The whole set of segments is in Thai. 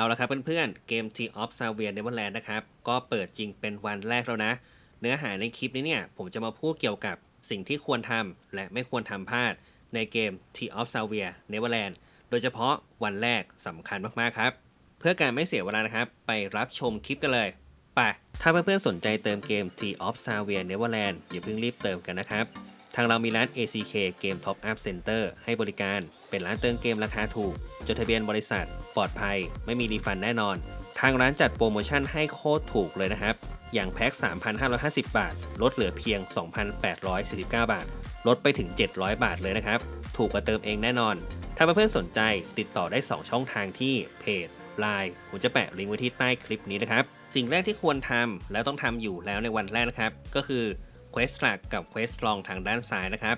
เอาละครับเพื่อนๆ เกม T of s a v i a Neverland นะครับ ก็เปิดจริงเป็นวันแรกแล้วนะ เนื้อหาในคลิปนี้เนี่ย ผมจะมาพูดเกี่ยวกับสิ่งที่ควรทำและไม่ควรทำพลาดในเกม T of s a v i a Neverland โดยเฉพาะวันแรกสำคัญมากๆครับ เพื่อการไม่เสียเวลานะครับ ไปรับชมคลิปกันเลยไปถ้าเพื่อนๆ สนใจเติมเกม T of s a v i a Neverland อย่าเพิ่งรีบเติมกันนะครับ ทางเรามีร้าน ACK Game Top Up Center ให้บริการเป็นร้านเติมเกมราคาถูก ดทะเบียนบริษัท ปลอดภัย ไม่มีรีฟันแน่นอน ทางร้านจัดโปรโมชั่นให้โคตรถูกเลยนะครับ อย่างแพ็ค 3,550 บาท ลดเหลือเพียง 2,849 บาท ลดไปถึง 700 บาทเลยนะครับ ถูกกว่าเติมเองแน่นอน ถ้าเพื่อนๆสนใจติดต่อได้ 2 ช่องทางที่เพจ Line ผมจะแปะลิงก์ไว้ที่ใต้คลิปนี้นะครับ สิ่งแรกที่ควรทำแล้วต้องทำอยู่แล้วในวันแรกนะครับ ก็คือเควสหลักกับเควสลองทางด้านซ้ายนะครับ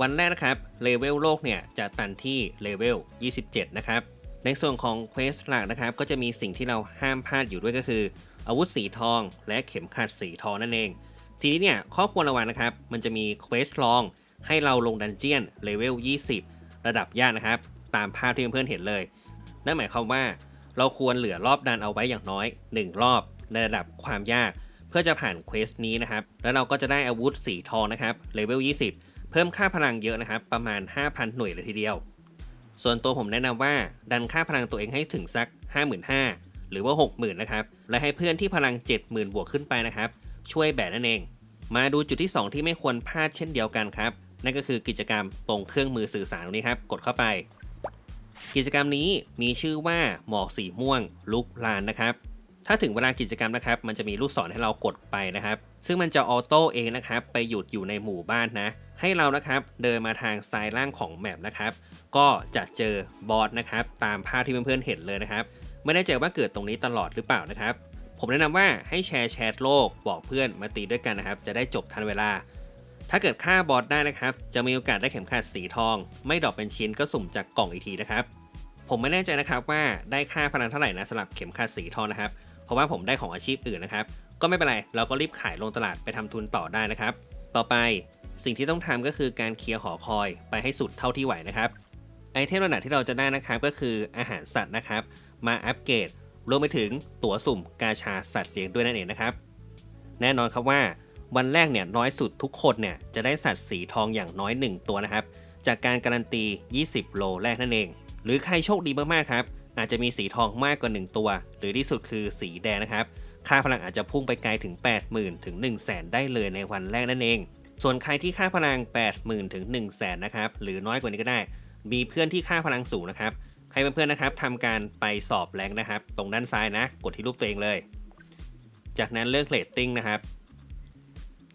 วันแรกนะครับเลเวลโลกเนี่ยจะตันที่เลเวล 27 นะครับ ในส่วนของเควสหลักนะครับ ก็จะมีสิ่งที่เราห้ามพลาดอยู่ด้วยก็คือ อาวุธสีทอง และเข็มขัดสีทองนั่นเอง ทีนี้เนี่ยข้อควรระวังนะครับ มันจะมีเควสลองให้เราลงดันเจียนเลเวล 20 ระดับยากนะครับ ตามภาพที่เพื่อนๆเห็นเลย นั่นหมายความว่าเราควรเหลือรอบดันเอาไว้อย่างน้อย 1 รอบในระดับความยาก เพื่อจะผ่านเควสนี้นะครับ แล้วเราก็จะได้อาวุธสีทองนะครับเลเวล 20 เพิ่มค่าพลังเยอะนะครับ ประมาณ 5,000 หน่วยเลยทีเดียว ส่วนตัวผมแนะนำว่าดันค่าพลังตัวเองให้ถึงสัก 55,000 หรือว่า 60,000 นะครับ และให้เพื่อนที่พลัง 70,000 บวกขึ้นไปนะครับ ช่วยแบกนั่นเอง มาดูจุดที่ 2 ที่ไม่ควรพลาดเช่นเดียวกันครับ นั่นก็คือกิจกรรมตรงเครื่องมือสื่อสารตรงนี้ครับ กดเข้าไป กิจกรรมนี้มีชื่อว่าหมอกสีม่วงลุกลานนะครับ ถ้าถึงเวลากิจกรรมนะครับ มันจะมีลูกศรให้เรากดไปนะครับ ซึ่งมันจะออโต้เองนะครับ ไปหยุดอยู่ในหมู่บ้านนะ ให้เรานะครับเดินมาทางซ้ายล่างของแมปนะครับ ก็จะเจอบอสนะครับ ตามภาพที่เพื่อนๆเห็นเลยนะครับ ไม่แน่ใจว่าเกิดตรงนี้ตลอดหรือเปล่านะครับ ผมแนะนำว่าให้แชร์แชทโลกบอกเพื่อนมาตีด้วยกันนะครับ จะได้จบทันเวลา ถ้าเกิดฆ่าบอสได้นะครับ จะมีโอกาสได้เข็มขัดสีทอง ไม่ดรอปเป็นชิ้นก็สุ่มจากกล่องอีกทีนะครับ ผมไม่แน่ใจนะครับว่าได้ค่าพลังเท่าไหร่นะสำหรับเข็มขัดสีทองนะครับ เพราะว่าผมได้ของอาชีพอื่นนะครับ ก็ไม่เป็นไร เราก็รีบขายลงตลาดไปทำทุนต่อได้นะครับ ต่อไปสิ่งที่ต้องทำก็คือการเคลียร์หอคอยไปให้สุดเท่าที่ไหวนะครับ ไอเทมระดับที่เราจะได้นะครับก็คืออาหารสัตว์นะครับ มาอัปเกรดรวมไปถึงตั๋วสุ่มกาชาสัตว์เลี้ยงด้วยนั่นเองนะครับ แน่นอนครับว่าวันแรกเนี่ยน้อยสุดทุกคนเนี่ยจะได้สัตว์สีทองอย่างน้อย 1 ตัวนะครับ จากการการันตี 20 โลแรกนั่นเอง หรือใครโชคดีมากๆครับ อาจจะมีสีทองมากกว่า 1 ตัว หรือที่สุดคือสีแดงนะครับ ค่าพลังอาจจะพุ่งไปไกลถึง 80,000 ถึง 1 0 0 0 0แได้เลยในวันแรกนั่นเอง ส่วนใครที่ค่าพลัง 80,000 ถึง 1 0 0 0 0แนะครับ หรือน้อยกว่านี้ก็ได้ มีเพื่อนที่ค่าพลังสูงนะครับ ให้เพื่อนๆนะครับทำการไปสอบแรงนะครับ ตรงด้านซ้ายนะ กดที่รูปตัวเองเลย จากนั้นเลือกเรตติ้งนะครับ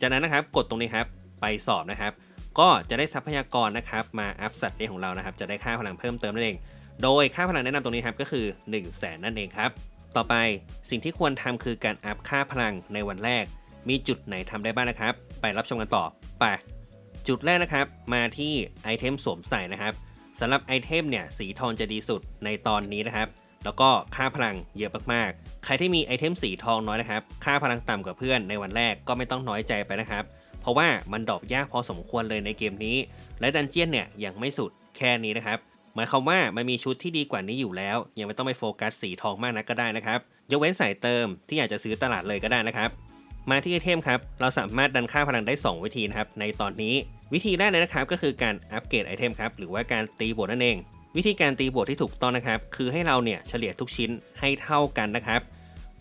จากนั้นนะครับกดตรงนี้ครับ ไปสอบนะครับ ก็จะได้ทรัพยากรนะครับ มาอัพสัตว์เลี้ยงของเรานะครับ จะได้ค่าพลังเพิ่มเติมนั่นเอง โดยค่าพลังแนะนำตรงนี้ครับก็คือ 1 0 0 0 0แสนนั่นเองครับ ต่อไปสิ่งที่ควรทำคือการอัพค่าพลังในวันแรก มีจุดไหนทำได้บ้างนะครับ ไปรับชมกันต่อไปจุดแรกนะครับมาที่ไอเทมสวมใส่นะครับสำหรับไอเทมเนี่ยสีทองจะดีสุดในตอนนี้นะครับ แล้วก็ค่าพลังเยอะมากๆ ใครที่มีไอเทมสีทองน้อยนะครับ ค่าพลังต่ำกว่าเพื่อนในวันแรกก็ไม่ต้องน้อยใจไปนะครับ เพราะว่ามันดรอปยากพอสมควรเลยในเกมนี้ และดันเจียนเนี่ยยังไม่สุดแค่นี้นะครับ หมายความว่ามันมีชุดที่ดีกว่านี้อยู่แล้ว ยังไม่ต้องไปโฟกัสสีทองมากนักก็ได้นะครับ ยกเว้นสายเติมที่อยากจะซื้อตลาดเลยก็ได้นะครับ มาที่ไอเทมครับ เราสามารถดันค่าพลังได้ 2 วิธีนะครับในตอนนี้ วิธีแรกเลยนะครับก็คือการอัปเกรดไอเทมครับหรือว่าการตีบวกนั่นเอง วิธีการตีบวกที่ถูกต้องนะครับ คือให้เราเนี่ยเฉลี่ยทุกชิ้นให้เท่ากันนะครับ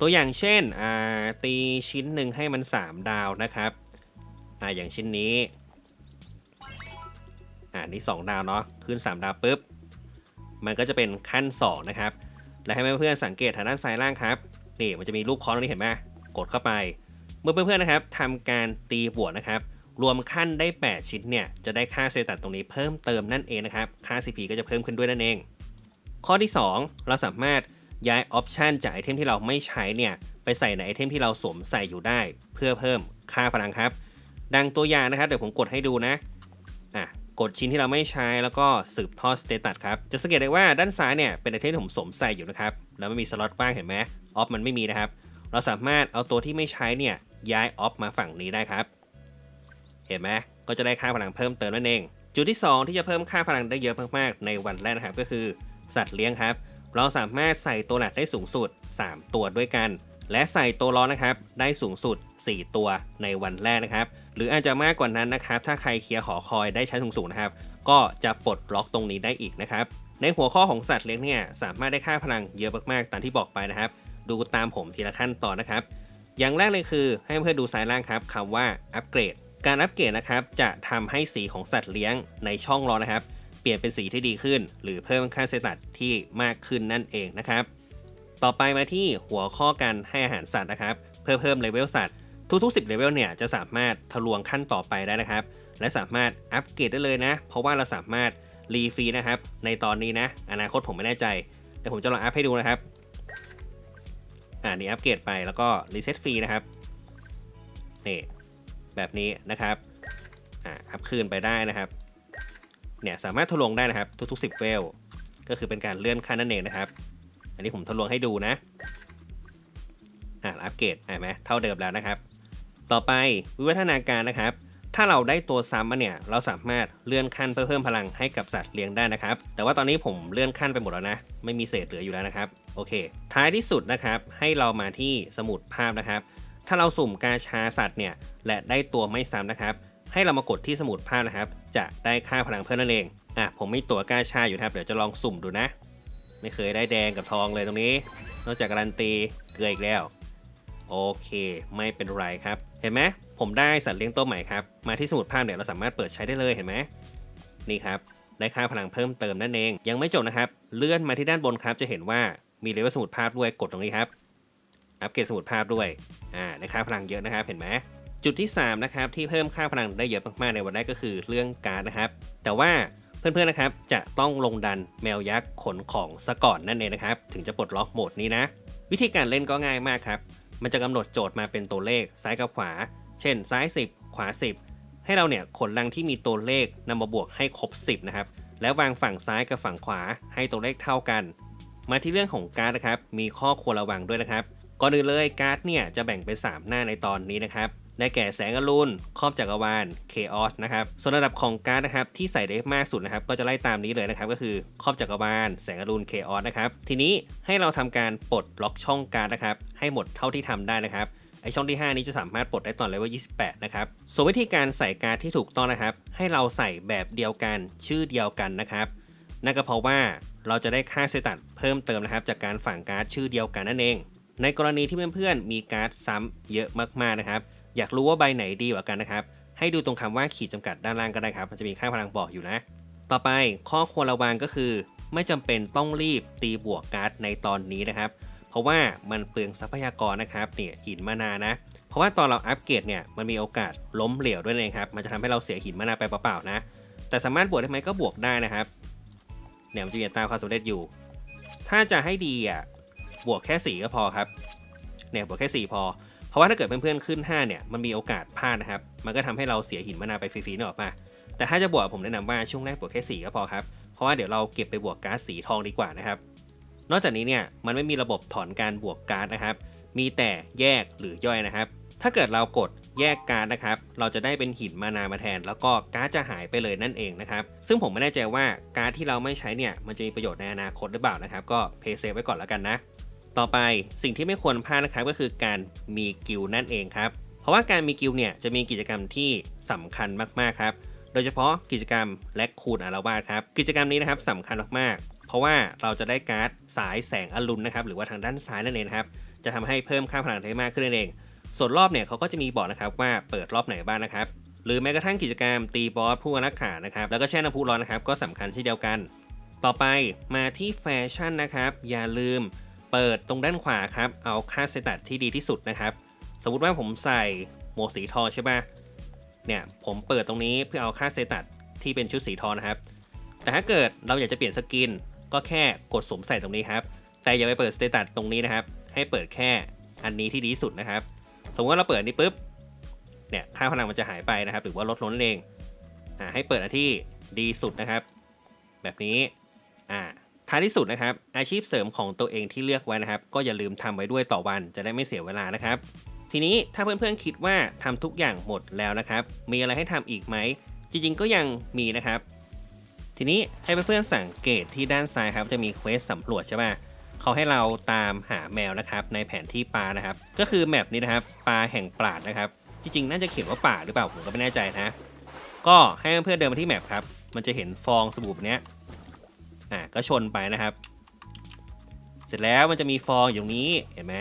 ตัวอย่างเช่นอ่าตีชิ้นหนึ่งให้มัน 3 ดาวนะครับออย่างชิ้นนี้อ่านี่ 2 ดาวเนาะขึ้น 3 ดาวปุ๊บ มันก็จะเป็นขั้น 2 นะครับ และให้เพื่อนๆสังเกตทางด้านซ้ายล่างครับ นี่มันจะมีรูปค้อนตรงนี้เห็นไหมกดเข้าไป เมื่อเพื่อนๆนะครับทำการตีบวกนะครับ รวมขั้นได้ 8 ชิ้นเนี่ย จะได้ค่าเซตัดตรงนี้เพิ่มเติมนั่นเองนะครับ ค่า CP ก็จะเพิ่มขึ้นด้วยนั่นเอง ข้อที่ 2 เราสามารถย้ายออปชันจากไอเทมที่เราไม่ใช้เนี่ยไปใส่ในไอเทมที่เราสวมใส่อยู่ได้ เพื่อเพิ่มค่าพลังครับ ดังตัวอย่างนะครับ เดี๋ยวผมกดให้ดูนะอะ กดชิ้นที่เราไม่ใช้แล้วก็สืบทอดสเตตัสครับ จะสังเกตได้ว่าด้านซ้ายเนี่ยเป็นไอเทมที่ผมสวมใส่อยู่นะครับ แล้วไม่มีสล็อตว่างเห็นไหมออฟมันไม่มีนะครับ เราสามารถเอาตัวที่ไม่ใช้เนี่ยย้ายออฟมาฝั่งนี้ได้ครับ เห็นไหมก็จะได้ค่าพลังเพิ่มเติมนั่นเอง จุดที่ 2 ที่จะเพิ่มค่าพลังได้เยอะมากๆในวันแรกนะครับก็คือสัตว์เลี้ยงครับ เราสามารถใส่ตัวหนักได้สูงสุด 3 ตัวด้วยกัน และใส่ตัวล้อนะครับได้สูงสุด 4 ตัวในวันแรกนะครับ หรืออาจจะมากกว่านั้นนะครับ ถ้าใครเคลียร์หอคอยได้ใช้นสูงๆนะครับ ก็จะปลดล็อกตรงนี้ได้อีกนะครับ ในหัวข้อของสัตว์เลี้ยงเนี่ยสามารถได้ค่าพลังเยอะมากๆตามที่บอกไปนะครับ ดูตามผมทีละขั้นตอนนะครับ อย่างแรกเลยคือให้เพื่อนดูซ้ายล่างครับคำว่าอัปเกรด การอัปเกรดนะครับจะทำให้สีของสัตว์เลี้ยงในช่องล้อนะครับ เปลี่ยนเป็นสีที่ดีขึ้น หรือเพิ่มค่าเซตัดที่มากขึ้นนั่นเองนะครับ ต่อไปมาที่หัวข้อการให้อาหารสัตว์นะครับ เพื่อเพิ่มเลเวลสัตว์ ทุกๆ 10เลเวลเนี่ยจะสามารถทะลวงขั้นต่อไปได้นะครับ และสามารถอัปเกรดได้เลยนะ เพราะว่าเราสามารถรีฟรีนะครับ ในตอนนี้นะ อนาคตผมไม่แน่ใจแต่ผมจะลองอัพให้ดูนะครับ อ่านี่อัปเกรดไปแล้วก็รีเซ็ตฟรีนะครับนี่แบบนี้นะครับอ่าอัพคืนไปได้นะครับเนี่ยสามารถทะลวงได้นะครับ ทุกๆ 10เวลก็คือเป็นการเลื่อนขั้นนั่นเองนะครับ อันนี้ผมทะลวงให้ดูนะอ่าอัปเกรดเห็นไหมเท่าเดิมแล้วนะครับ ต่อไปวิวัฒนาการนะครับ ถ้าเราได้ตัวซ้ำมาเนี่ย เราสามารถเลื่อนขั้นเพื่อเพิ่มพลังให้กับสัตว์เลี้ยงได้นะครับ แต่ว่าตอนนี้ผมเลื่อนขั้นไปหมดแล้วนะ ไม่มีเศษเหลืออยู่แล้วนะครับ โอเค ท้ายที่สุดนะครับ ให้เรามาที่สมุดภาพนะครับ ถ้าเราสุ่มกาชาสัตว์เนี่ย และได้ตัวไม่ซ้ำนะครับ ให้เรามากดที่สมุดภาพนะครับ จะได้ค่าพลังเพิ่มนั่นเอง อะ ผมมีตัวกาชาอยู่นะครับ เดี๋ยวจะลองสุ่มดูนะ ไม่เคยได้แดงกับทองเลยตรงนี้ นอกจากการันตีเกลืออีกแล้ว โอเค ไม่เป็นไรครับ เห็นไหมผมได้สัตว์เลี้ยงตัวใหม่ครับ มาที่สมุดภาพเนี่ยเราสามารถเปิดใช้ได้เลยเห็นไหมนี่ครับ ได้ค่าพลังเพิ่มเติมนั่นเอง ยังไม่จบนะครับ เลื่อนมาที่ด้านบนครับ จะเห็นว่ามีเลเวลสมุดภาพด้วย กดตรงนี้ครับ อัปเกรดสมุดภาพด้วย อ่า ได้ค่าพลังเยอะนะครับ เห็นไหมจุดที่ 3 นะครับ ที่เพิ่มค่าพลังได้เยอะมากๆในวันแรกก็คือเรื่องการนะครับ แต่ว่าเพื่อนๆนะครับ จะต้องลงดันแมวยักษ์ขนของซะก่อนนั่นเองนะครับ ถึงจะปลดล็อกโหมดนี้นะ วิธีการเล่นก็ง่ายมากครับ มันจะกำหนดโจทย์มาเป็นตัวเลขซ้ายกับขวา เช่น ซ้าย 10 ขวา 10 ให้เราเนี่ยขนลังที่มีตัวเลขนำมาบวกให้ครบ 10 นะครับ แล้ววางฝั่งซ้ายกับฝั่งขวาให้ตัวเลขเท่ากัน มาที่เรื่องของการ์ดนะครับ มีข้อควรระวังด้วยนะครับ ก่อนอื่นเลยการ์ดเนี่ยจะแบ่งเป็น 3 หน้าในตอนนี้นะครับ ได้แก่แสงอรุณครอบจักรวาล Chaos นะครับส่วนระดับของการ์ดนะครับที่ใส่ได้มากสุดนะครับก็จะไล่ตามนี้เลยนะครับก็คือครอบจักรวาลแสงอรุณ Chaos นะครับทีนี้ให้เราทำการปลดล็อกช่องการ์ดนะครับให้หมดเท่าที่ทำได้นะครับไอช่องที่ 5 นี้จะสามารถปลดได้ตอนเลเวล28 นะครับ ส่วนวิธีการใส่การ์ดที่ถูกต้องนะครับ ให้เราใส่แบบเดียวกันชื่อเดียวกันนะครับ นั่นก็เพราะว่าเราจะได้ค่าเซตัดเพิ่มเติมนะครับ จากการฝังการ์ดชื่อเดียวกันนั่นเอง ในกรณีที่เพื่อนๆมีการ์ดซ้ำเยอะมากๆนะครับ อยากรู้ว่าใบไหนดีกว่ากันนะครับ ให้ดูตรงคำว่าขีดจำกัดด้านล่างก็ได้ครับ มันจะมีค่าพลังบอกอยู่นะ ต่อไปข้อควรระวังก็คือ ไม่จำเป็นต้องรีบตีบวกการ์ดในตอนนี้นะครับ เพราะว่ามันเปลืองทรัพยากรนะครับเนี่ยหินมานานะ เพราะว่าตอนเราอัปเกรดเนี่ยมันมีโอกาสล้มเหลวด้วยเองครับ มันจะทำให้เราเสียหินมานาไปเปล่าๆนะ แต่สามารถบวกได้ไหมก็บวกได้นะครับเนี่ยมันจะมีตาความสำเร็จอยู่ ถ้าจะให้ดีอะบวกแค่4ก็พอครับเนี่ยบวกแค่ 4 พอ ราะว่าถ้าเกิดเพื่อนๆขึ้น 5 เนี่ย มันมีโอกาสพลาดนะครับ มันก็ทำให้เราเสียหินมานาไปฟรีๆนึกออกปะแต่ถ้าจะบวกผมแนะนำว่าช่วงแรกบวกแค่ 4 ก็พอครับ เพราะว่าเดี๋ยวเราเก็บไปบวกก๊าซสีทองดีกว่านะครับ นอกจากนี้เนี่ย มันไม่มีระบบถอนการบวกก๊าร์ดนะครับ มีแต่แยกหรือย่อยนะครับ ถ้าเกิดเรากดแยกการนะครับ เราจะได้เป็นหินมานามาแทน แล้วก็การ์ดจะหายไปเลยนั่นเองนะครับ ซึ่งผมไม่แน่ใจว่าการ์ดที่เราไม่ใช้เนี่ย มันจะมีประโยชน์ในอนาคตหรือเปล่านะครับ ก็เพย์เซฟไว้ก่อนแล้วกันนะ ต่อไปสิ่งที่ไม่ควรพลาดนะครับก็คือการมีกิลนั่นเองครับ เพราะว่าการมีกิลเนี่ยจะมีกิจกรรมที่สำคัญมากๆครับ โดยเฉพาะกิจกรรมและคูณอารวาสครับ กิจกรรมนี้นะครับสำคัญมากๆ เพราะว่าเราจะได้การ์ดสายแสงอรุณนะครับหรือว่าทางด้านซ้ายนั่นเองครับจะทำให้เพิ่มค่าพลังได้มากขึ้นนั่นเอง ส่วนรอบเนี่ยเขาก็จะมีบอกนะครับว่าเปิดรอบไหนบ้างนะครับ หรือแม้กระทั่งกิจกรรมตีบอสผู้อารักขานะครับแล้วก็แช่น้ำพุร้อนนะครับก็สำคัญเช่นเดียวกัน ต่อไปมาที่แฟชั่นนะครับอย่าลืม เปิดตรงด้านขวาครับ เอาค่าเซตัดที่ดีที่สุดนะครับ สมมติว่าผมใส่หมวกสีทองใช่ปะเนี่ยผมเปิดตรงนี้เพื่อเอาค่าเซตัดที่เป็นชุดสีทองนะครับ แต่ถ้าเกิดเราอยากจะเปลี่ยนสกินก็แค่กดสวมใส่ตรงนี้ครับ แต่อย่าไปเปิดสเตตัสตรงนี้นะครับ ให้เปิดแค่อันนี้ที่ดีที่สุดนะครับ สมมติว่าเราเปิดนี้ปุ๊บ เนี่ยค่าพลังมันจะหายไปนะครับ หรือว่าลดลงเอง อ่าให้เปิดอันที่ดีสุดนะครับ แบบนี้ อ่า ท้ายที่สุดนะครับ อาชีพเสริมของตัวเองที่เลือกไว้นะครับ ก็อย่าลืมทำไว้ด้วยต่อวันจะได้ไม่เสียเวลานะครับ ทีนี้ถ้าเพื่อนๆคิดว่าทำทุกอย่างหมดแล้วนะครับ มีอะไรให้ทำอีกไหม จริงๆก็ยังมีนะครับ ทีนี้ให้เพื่อนๆสังเกตที่ด้านซ้ายครับ จะมีเควสสำรวจใช่ป่ะเขาให้เราตามหาแมวนะครับ ในแผนที่ปลานะครับ ก็คือแมปนี้นะครับปลาแห่งปราดนะครับ จริงๆ น่าจะเขียนว่าป่าหรือเปล่าผมก็ไม่แน่ใจนะ ก็ให้เพื่อนๆเดินมาที่แมปครับมันจะเห็นฟองสบู่แบบเนี้ย อะก็ชนไปนะครับ เสร็จแล้วมันจะมีฟองอยู่ตรงนี้เห็นไหม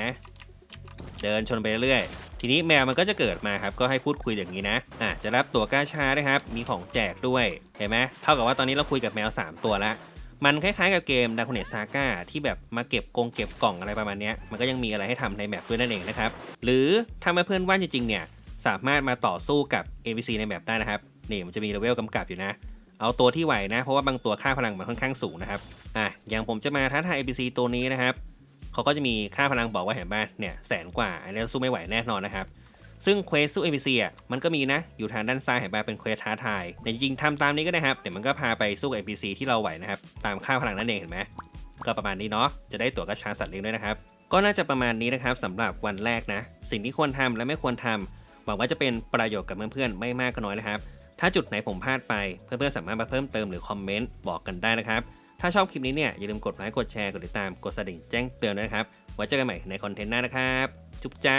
เดินชนไปเรื่อยๆทีนี้แมวมันก็จะเกิดมาครับก็ให้พูดคุยอย่างนี้นะอะจะรับตัวก้าชาด้วยครับ มีของแจกด้วยเห็นไหมเท่ากับว่าตอนนี้เราคุยกับแมว 3 ตัวล้วมันคล้ายๆกับเกมดา r ค n เน z ซาก้าที่แบบมาเก็บกงเก็บกล่องอะไรประมาณนี้มันก็ยังมีอะไรให้ทำในแมปด้วยนั่นเองนะครับ หรือถ้าไม่เพื่อนว่านจริงๆเนี่ยสามารถมาต่อสู้กับ NPC ในแมปได้นะครับนี่มันจะมีเลเวลกำกับอยู่นะ เอาตัวที่ไหวนะ เพราะว่าบางตัวค่าพลังมันค่อนข้างสูงนะครับ อะ อย่างผมจะมาท้าทาย NPC ตัวนี้นะครับ เขาก็จะมีค่าพลังบอกว่าเห็นป่ะเนี่ยแสนกว่า อันนี้สู้ไม่ไหวแน่นอนนะครับ ซึ่งเควสสู้ NPC อะ มันก็มีนะ อยู่ทางด้านซ้ายเห็นป่ะเป็นเควสท้าทาย แต่จริงๆทำตามนี้ก็ได้ครับ เดี๋ยวมันก็พาไปสู้ NPC ที่เราไหวนะครับ ตามค่าพลังนั่นเองเห็นไหมก็ประมาณนี้เนาะ จะได้ตั๋วกระชาสัตว์เลี้ยงด้วยนะครับ ก็น่าจะประมาณนี้นะครับสำหรับวันแรกนะ สิ่งที่ควรทำและไม่ควรทำหวังว่าจะเป็นประโยชน์กับเพื่อนๆไม่มากก็น้อยนะครับ ถ้าจุดไหนผมพลาดไป เพื่อนๆสามารถมาเพิ่มเติมหรือคอมเมนต์บอกกันได้นะครับ ถ้าชอบคลิปนี้เนี่ยอย่าลืมกดไลค์กดแชร์กดติดตามกดกระดิ่งแจ้งเตือนนะครับไว้เจอกันใหม่ในคอนเทนต์หน้านะครับ จุ๊บจ้า